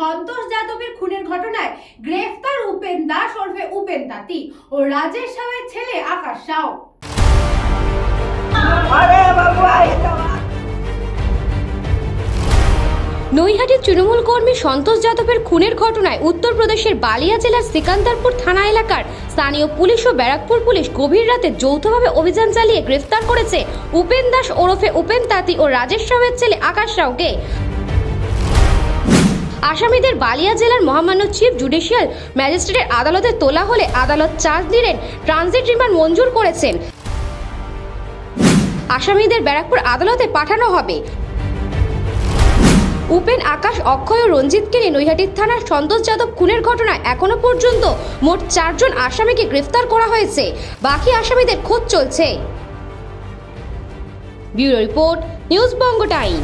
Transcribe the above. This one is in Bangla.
সন্তোষ যাদবের খুনের ঘটনায় গ্রেফতার উপেন দাস ওরফে উপেন তাঁতি ও রাজেশ সাউয়ের ছেলে আকাশ সাউ নৈহাটির তৃণমূল কর্মী সন্তোষ যাদবের খুনের ঘটনায় উত্তরপ্রদেশের বালিয়া জেলার সিকান্দারপুর থানা এলাকার স্থানীয় পুলিশ ও ব্যারাকপুর পুলিশ গভীর রাতে যৌথভাবে অভিযান চালিয়ে গ্রেফতার করেছে উপেন দাস ওরফে উপেন তাঁতি ও রাজেশ রাওয়ের ছেলে আকাশ রাওকে। আসামিদের বালিয়া জেলার মহামান্য চিফ জুডিশিয়াল ম্যাজিস্ট্রেটের আদালতে তোলা হলে আদালত চার দিনের ট্রানজিট রিমান্ড মঞ্জুর করেছেন। আসামিদের ব্যারাকপুর আদালতে পাঠানো হবে। উপেন আকাশ, অক্ষয় ও রঞ্জিতকে নিয়ে নৈহাটির থানার সন্তোষ যাদব খুনের ঘটনায় এখনও পর্যন্ত মোট চারজন আসামিকে গ্রেফতার করা হয়েছে। বাকি আসামিদের খোঁজ চলছে। Bureau report, News Banga Time.